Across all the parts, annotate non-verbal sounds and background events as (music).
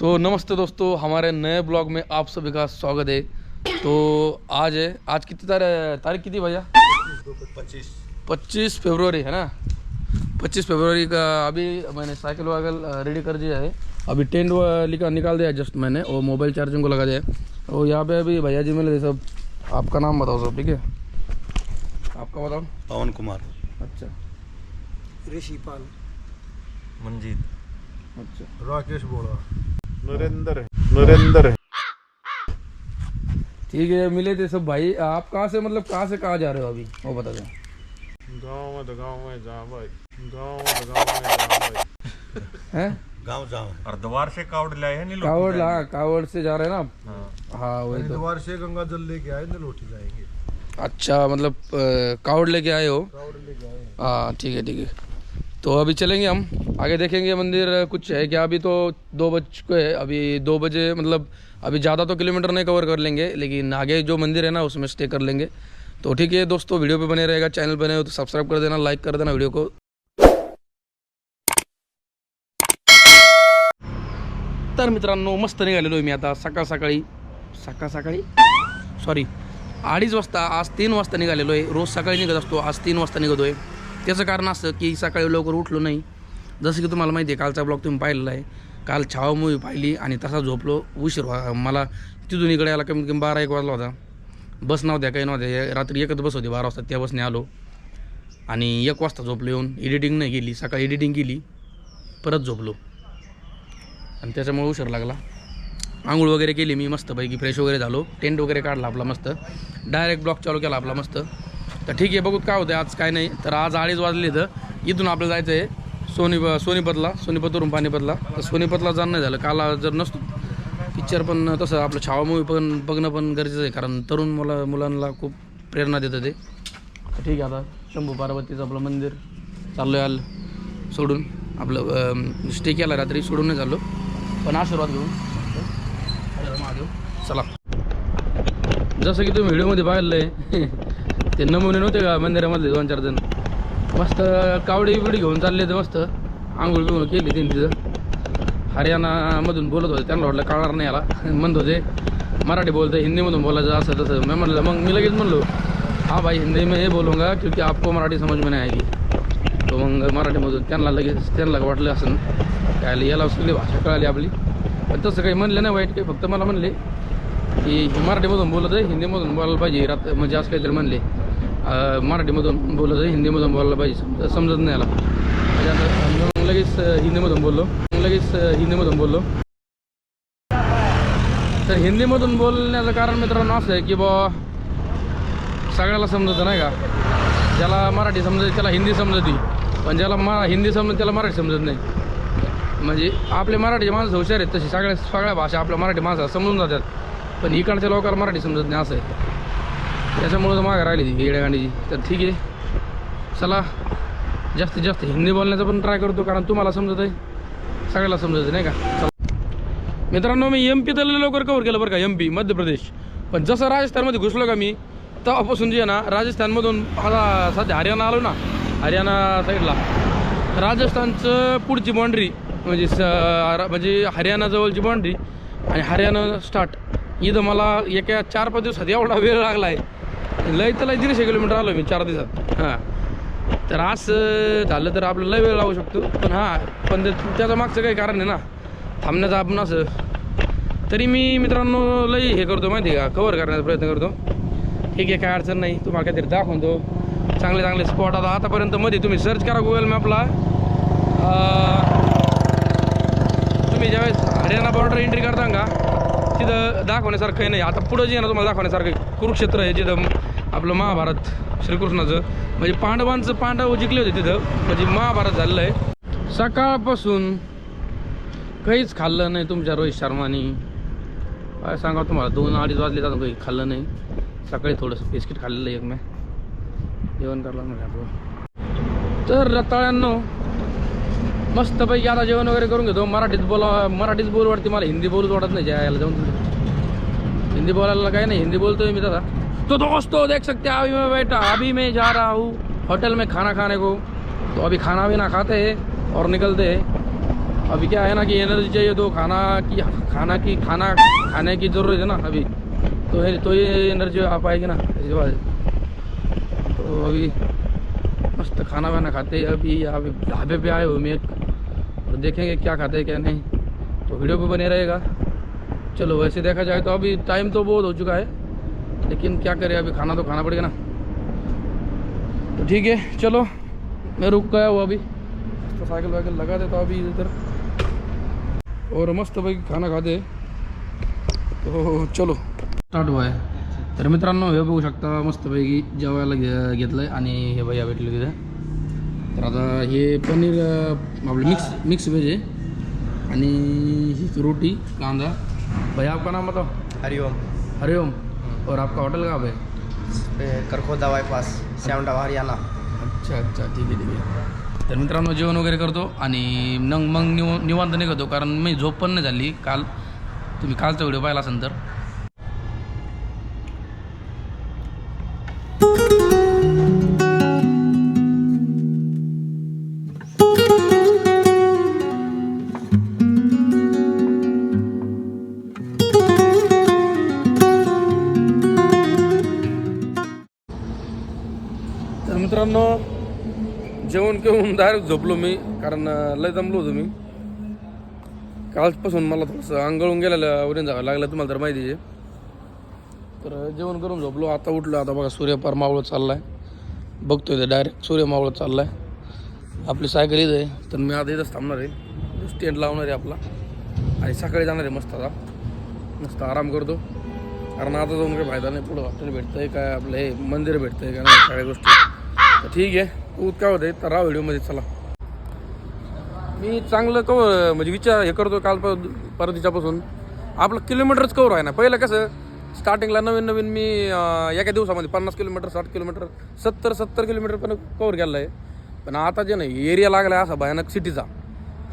तो नमस्ते दोस्तों हमारे नए ब्लॉग में आप सभी का स्वागत है। तो आज है आज कितनी तारीख तारीख कितनी भैया? पच्चीस। पच्चीस फरवरी है ना? पच्चीस फरवरी का अभी मैंने साइकिल वाइकल रेडी कर दिया है। अभी टेंट लिखा निकाल दिया जस्ट मैंने और मोबाइल चार्जिंग को लगा दिया है। और यहाँ पे अभी भैया जी मिले सब। आपका नाम बताओ सब ठीक है? आपका बताओ। पवन कुमार। अच्छा। ऋषिपाल मंजीत। अच्छा। राकेश बोड़ा नरेंद्र नरेंद्र ठीक है मिले थे सब भाई। आप कहाँ से मतलब कहाँ से कहाँ जा रहे हो अभी? वो बता दें। गाँव में तो गाँव में जा भाई। गाँव में तो गाँव में जा भाई। हैं? गाँव जाओ और से कावड़ लाए हैं कावड़ हाँ कावड़ से जा रहे हैं ना आप? हाँ। वही तो। द्वार से गंगा जल लेके आए नलोटी जाएँगे। अच्छा मतलब कावड़ लेके आए हो? कावड़ लेके आए हाँ ठीक है ठीक है। तो अभी चलेंगे हम। आगे देखेंगे मंदिर कुछ है क्या? अभी तो दो बज है। अभी दो बजे मतलब अभी ज़्यादा तो किलोमीटर नहीं कवर कर लेंगे लेकिन आगे जो मंदिर है ना उसमें स्टे कर लेंगे। तो ठीक है दोस्तों वीडियो पे बने रहेगा चैनल बने हो तो सब्सक्राइब कर देना लाइक कर देना व्हिडिओ को। तर मित्रांनो मस्त निघालेलो आहे मी आता सकाळ सकाळी. सकाळ सकाळी? सॉरी अडीच वाजता आज तीन वाजता निघालेलो आहे. रोज सकाळी निघत असतो आज तीन वाजता निघतो आहे त्याचं कारण असं की सकाळी लवकर उठलो नाही. जसं की तुम्हाला माहिती आहे कालचा ब्लॉग तुम्ही पाहिलेला आहे. काल छावा मूवी पाहिली आणि तसा झोपलो उशीर व्हा मला तिथून इकडे यायला कमीत कमी बारा एक वाजला होता. बस नव्हत्या काही नव्हत्या. रात्री एकच बस होती बारा वाजता त्या बसने आलो. आणि एक वाजता झोपलो येऊन. एडिटिंग नाही केली. सकाळी एडिटिंग केली. परत झोपलो. आणि त्याच्यामुळे उशीर लागला. आंघोळ वगैरे केली मी मस्तपैकी. फ्रेश वगैरे झालो. टेंट वगैरे काढला आपला मस्त. डायरेक्ट ब्लॉक चालू केला आपला मस्त. तर ठीक आहे बघूत काय होतं आज काय नाही. तर आज अडीच वाजले तर इथून आपल्याला जायचं आहे सोनी सोनीपतला सोनीपतवरून पाणीपतला. तर सोनीपतला जाणं नाही झालं. काल जर नसतो पिक्चर पण तसं आपलं छावा मूवी पण बघणं पण गरजेचं आहे. कारण तरुण मुला मुलांना खूप प्रेरणा देतं ते. ठीक आहे आता. शंभू पार्वतीचं आपलं मंदिर चाललो आहे आल सोडून. आपलं स्टे केला रात्री सोडून नाही चाललो पण आशीर्वाद घेऊन. महादेव चला. जसं की तुम्ही व्हिडिओमध्ये पाहिलं आहे ते नमुने नव्हते का मंदिरामधले दोन चार जण? मस्त कावडी बिवडी घेऊन चालले ते मस्त. आंघोळ बिंघोळ केली त्यांनी तिथं. हरियाणामधून बोलत होते त्यांना वाटलं कळणार नाही याला. (laughs) म्हणत होते मराठी बोलते हिंदीमधून बोलायचं असं तसं. मी म्हणलं मग मी लगेच म्हणलो हा भाई हिंदी में हे बोलूंगा क्योंकि आपको मराठी समज में नाही तो मग मराठीमधून त्यांना लगेच त्यांना वाटलं असं. काय याला सगळी भाषा कळाली आपली. पण तसं काही म्हणलं नाही वाईट काही फक्त मला म्हणले की मराठीमधून बोलत आहे हिंदीमधून बोलायला पाहिजे रात म्हणजे असं काहीतरी म्हणले. मराठीमधून बोलत आहे हिंदीमधून बोलायला पाहिजे. समजत नाही याला. म्हणजे लगेच हिंदीमधून बोललो. मग लगेच हिंदीमधून बोललो. तर हिंदीमधून बोलण्याचं कारण मित्रांनो असं आहे की बा सगळ्याला समजतं नाही का? ज्याला मराठी समजते त्याला हिंदी समजते. पण ज्याला मा हिंदी समजत त्याला मराठी समजत नाही. म्हणजे आपले मराठी माणसं हुशार आहेत तशी सगळ्या सगळ्या भाषा आपल्या मराठी माणसाला समजून जातात. पण इकडच्या लोकांना मराठी समजत नाही असं आहे. त्याच्यामुळं तर मागं राहिली ती गाण्याची तर ठीक आहे. चला जास्तीत जास्त हिंदी बोलण्याचा पण ट्राय करतो कारण तुम्हाला समजत आहे सगळ्याला समजत आहे, नाही का? चला. मित्रांनो मी एम पी तर लवकर कवर केलं बरं का एम पी मध्य प्रदेश. पण जसं राजस्थानमध्ये घुसलो का मी तेव्हापासून जे आहे ना राजस्थानमधून आता सध्या हरियाणा आलो ना हरियाणा साईडला. राजस्थानचं पुढची बाँड्री म्हणजे स म्हणजे हरियाणाजवळची बाँड्री आणि हरियाणा स्टार्ट इथं मला एका चार पाच दिवसात एवढा वेळ लागला आहे लय तर लय दीडशे किलोमीटर आलो मी चार दिवसात. हां. तर असं झालं तर आपल्याला लय वेळ लागू शकतो. पण हां पण त्याचं मागचं काही कारण आहे ना. थांबण्याचं आपण असं तरी मी मित्रांनो लई हे करतो माहिती आहे का? कवर करण्याचा प्रयत्न करतो. ठीक आहे काय अडचण नाही. तुम्हाला काहीतरी दाखवून दो चांगले चांगले स्पॉट आता आतापर्यंत मध्ये तुम्ही सर्च करा गुगल मॅपला तुम्ही ज्यावेळेस हरियाणा बॉर्डर एंट्री करता का तिथं दाखवण्यासारखं नाही आता पुढं जे आहे ना तुम्हाला दाखवण्यासारखं कुरुक्षेत्र आहे जिथं आपलं महाभारत श्रीकृष्णाचं. म्हणजे पांडवांचं पांडव जिंकले होते तिथं. म्हणजे महाभारत झालेलं आहे. सकाळपासून काहीच खाल्लं नाही तुमच्या रोहित शर्मानी. काय सांगा तुम्हाला? दोन अडीच वाजले जातो काही खाल्लं नाही. सकाळी थोडंसं बिस्किट खाल्लेलं एक मी. जेवण करलं नाही आपलं. तर रताळ्यांनो मस्तपैकी आता जेवण वगैरे करून घेतो. मराठीत बोला मराठीच बोल मला हिंदी बोलूच वाटत नाही. यायला जाऊन हिंदी बोलायला काही नाही. हिंदी बोलतोय मी दादा तो दोस्तों, देख सकते हैं, अभी मैं बैठा, अभी मैं जा रहा हूँ होटल में खाना खाने को। तो अभी खाना भी ना खाते हैं और निकलते हैं। अभी क्या है ना कि एनर्जी चाहिए तो खाना की खाना की, खाना खाने की ज़रूरत है ना अभी। तो है तो ये एनर्जी आ पाएगी ना बात है तो अभी मस्त खाना वाना खाते हैं, अभी यहाँ पे ढाबे पे आए हुए मैं और देखेंगे क्या खाते हैं, क्या नहीं। तो वीडियो पे बने रहेगा। चलो, वैसे देखा जाए तो अभी टाइम तो बहुत हो चुका है। लेकिन क्या करें अभी खाना तो खाना पड़ेगा ना। तो ठीक है चलो मैं रुक गया हूँ अभी। तो साइकिल वाइकिल लगा देता हूँ अभी इधर। और मस्त भाई खाना खाते तो चलो स्टार्ट हुआ आहे तर मित्रांनो हे बघू शकता मस्तपैकी जेवायला घे घेतलं आहे आणि हे भैया भेटले तिथे. तर आता हे पनीर आपलं मिक्स मिक्स व्हेज आहे. आणि ही रोटी कांदा. भैया आपका नाम बताओ. हरिओम. हरिओम. और आपका होटल कहाँ पे? करखोदा बायपास श्यामडाव हरियाणा। अच्छा अच्छा ठीक आहे ठीक आहे तर मित्रांनो जेवण वगैरे करतो आणि नंग मग निव निवांत निघतो कारण मी झोप पण नाही झाली. काल तुम्ही कालचा व्हिडिओ पाहिला असेल तर. जेवण केवून डायरेक्ट झोपलो मी कारण लय जमलो होतो मी. कालपासून मला थोडंसं आंघळून गेलेलं वरून जावं लागलं तुम्हाला तर माहिती आहे. तर जेवण करून झोपलो. आता उठलो आता बघा सूर्यपार मावळत चालला आहे बघतोय ते डायरेक्ट सूर्य मावळत चालला आहे आपली सायकल इथं आहे तर मी आता इथंच थांबणार आहे. स्टँड लावणार आहे आपला. आणि सकाळी जाणार आहे मस्त आता. मस्त आराम करतो. कारण आता जाऊन काही फायदा नाही पुढं हॉटेल भेटतं आहे काय आपलं हे मंदिर भेटतं आहे का नाही सगळ्या गोष्टी. तर ठीक आहे. तू काय होतंय तर राहा व्हिडिओमध्ये चला. मी चांगलं कवर म्हणजे विचार हे करतो काल पर- परत आपलं किलोमीटरच कवर आहे ना. पहिलं कसं स्टार्टिंगला नवीन नवीन मी एका दिवसामध्ये पन्नास किलोमीटर साठ किलोमीटर सत्तर सत्तर किलोमीटर पण कवर केलं आहे. पण आता जे नाही एरिया लागला आहे असा भयानक सिटीचा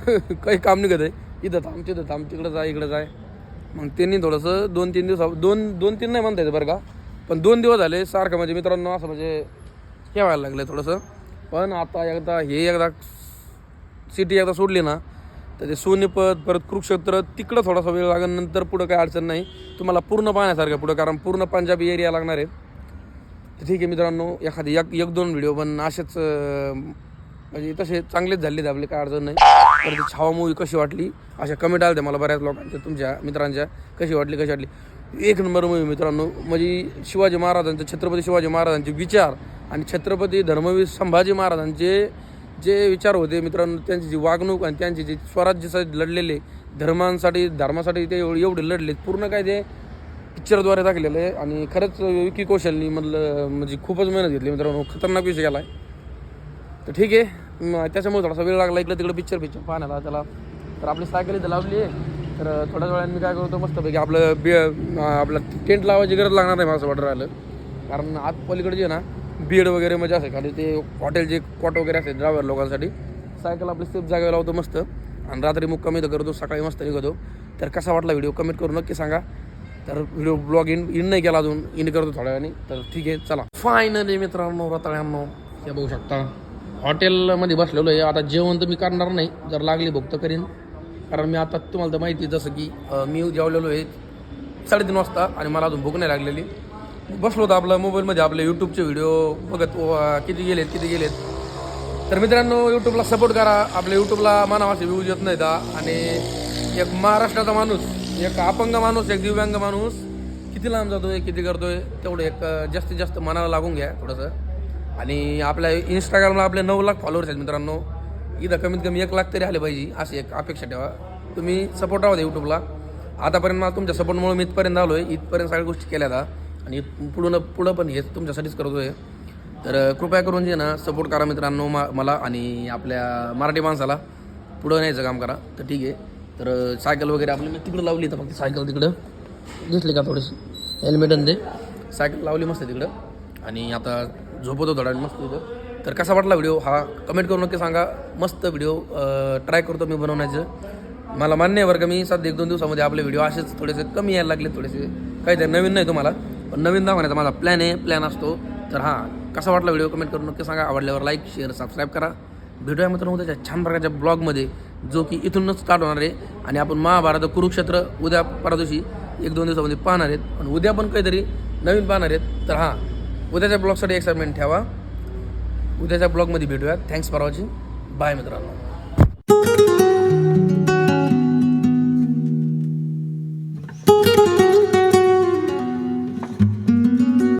(laughs) काही काम निघत आहे. इथं थांब तिथं थांब तिकडं जाय इकडं जाय मग त्यांनी थोडंसं दोन तीन दिवस दोन दोन तीन नाही म्हणता येतं बरं का. पण दोन दिवस झाले सारखं म्हणजे मित्रांनो असं म्हणजे हे व्हायला लागलं थोडंसं. पण आता एकदा हे एकदा सिटी एकदा सोडली ना तर ते सोनीपत परत कुरुक्षेत्र तिकडं थोडासा वेळ लागेल नंतर पुढं काही अडचण नाही. तुम्हाला पूर्ण पाहण्यासारखं पुढं कारण पूर्ण पंजाबी एरिया लागणार आहे तर ठीक आहे मित्रांनो एखादी एक एक दोन व्हिडिओ पण असेच म्हणजे तसे चांगलेच झाले आपले काय अडचण नाही. तर ती छावा मूवी कशी वाटली अशा कमेंट आल्या मला बऱ्याच लोकांच्या तुमच्या मित्रांच्या कशी वाटली कशी वाटली. एक नंबर मूवी मित्रांनो. म्हणजे शिवाजी महाराजांचे छत्रपती शिवाजी महाराजांचे विचार आणि छत्रपती धर्मवीर संभाजी महाराजांचे जे विचार होते मित्रांनो त्यांची जी वागणूक आणि त्यांची जे स्वराज्यासाठी लढलेले धर्मांसाठी धर्मासाठी ते एवढे लढलेत लढले पूर्ण काय ते पिक्चरद्वारे दाखवलेलं आहे. आणि खरंच विकी कौशलनी मधलं म्हणजे खूपच मेहनत घेतली मित्रांनो खतरनाक विषय केला आहे तर ठीक आहे. त्याच्यामुळे थोडासा वेळ लागला इकडं तिकडं पिक्चर पिक्चर पाहण्याला. त्याला तर आपली सायकल इथं लावली आहे. तर थोड्याच वेळाने मी काय करतो मस्तपैकी आपलं बी आपलं टेंट लावायची गरज लागणार नाही मला असं वाटत राहिलं कारण आत पलीकडे जे ना बीड वगैरे म्हणजे असेल खाली ते हॉटेलचे कॉट वगैरे असते ड्रायव्हर लोकांसाठी सायकल आपली सेफ जागेवर लावतो मस्त. आणि रात्री मुक्काम तर करतो सकाळी मस्त निघतो. तर कसा वाटला व्हिडिओ कमेंट करून नक्की सांगा. तर व्हिडिओ ब्लॉग इन इन नाही केला अजून इन करतो थोड्या वेळाने. तर ठीक आहे चला. फायनली मित्रांनो रताळ्यांनो हे बघू शकता. हॉटेलमध्ये बसलेलो आहे. आता जेवण तर मी करणार नाही. जर लागली भोगतं करीन. कारण मी आता तुम्हाला तर माहिती आहे जसं की मी जेवलेलो आहे साडेतीन वाजता आणि मला अजून भूक नाही लागलेली. बसलो होतो आपलं मोबाईलमध्ये आपले यूट्यूबचे व्हिडिओ बघत किती गेलेत किती गेलेत. तर मित्रांनो यूट्यूबला सपोर्ट करा. आपल्या यूट्यूबला मानावाचे व्ह्यूज येत नाही दा आणि एक महाराष्ट्राचा माणूस एक अपंग माणूस एक दिव्यांग माणूस किती लांब जातोय किती करतोय तेवढं एक जास्तीत जास्त मनाला लागून घ्या थोडंसं. आणि आपल्या इंस्टाग्रामला आपले नऊ लाख फॉलोअर्स आहेत मित्रांनो. इथं कमीत कमी एक लाख तरी आले पाहिजे अशी एक अपेक्षा ठेवा. तुम्ही सपोर्ट राहू द्या यूट्यूबला आतापर्यंत मला तुमच्या सपोर्टमुळे मी इथपर्यंत आलो आहे इथपर्यंत सगळ्या गोष्टी केल्या आता. आणि पुढं पुढं पण हेच तुमच्यासाठीच करतोय. तर कृपया करून जे ना सपोर्ट करा मित्रांनो मा मला आणि आपल्या मराठी माणसाला. पुढं न्यायचं काम करा. तर ठीक आहे. तर सायकल वगैरे आपली मी तिकडं लावली तर फक्त सायकल तिकडं. दिसली का थोडीशी? हेल्मेट आणि ते. सायकल लावली मस्त तिकडं. आणि आता झोपतो थोडा मस्त तिथं. तर कसा वाटला व्हिडिओ? हा कमेंट करून नक्की सांगा. मस्त व्हिडिओ ट्राय करतो मी बनवण्याचं. मला मान्य आहे बरं का मी सध्या एक दोन दिवसामध्ये आपले व्हिडिओ असेच थोडेसे कमी यायला लागले थोडेसे काही नवीन नाही तुम्हाला. पण नवीन दाखवण्याचा माझा प्लॅन आहे प्लॅन असतो. तर हां कसा वाटला व्हिडिओ? कमेंट करून नक्की सांगा. आवडल्यावर लाईक शेअर सबस्क्राईब करा. भेटूया मित्रांनो उद्याच्या छान प्रकारच्या ब्लॉगमध्ये जो की इथूनच स्टार्ट होणार आहे. आणि आपण महाभारत कुरुक्षेत्र उद्या परवा एक दोन दिवसामध्ये पाहणार आहेत. आणि उद्या पण काहीतरी नवीन पाहणार आहेत. तर हां उद्याच्या ब्लॉगसाठी एक्साइटमेंट ठेवा. उद्याच्या ब्लॉगमध्ये भेटूया थँक्स फॉर वॉचिंग बाय मित्रांनो.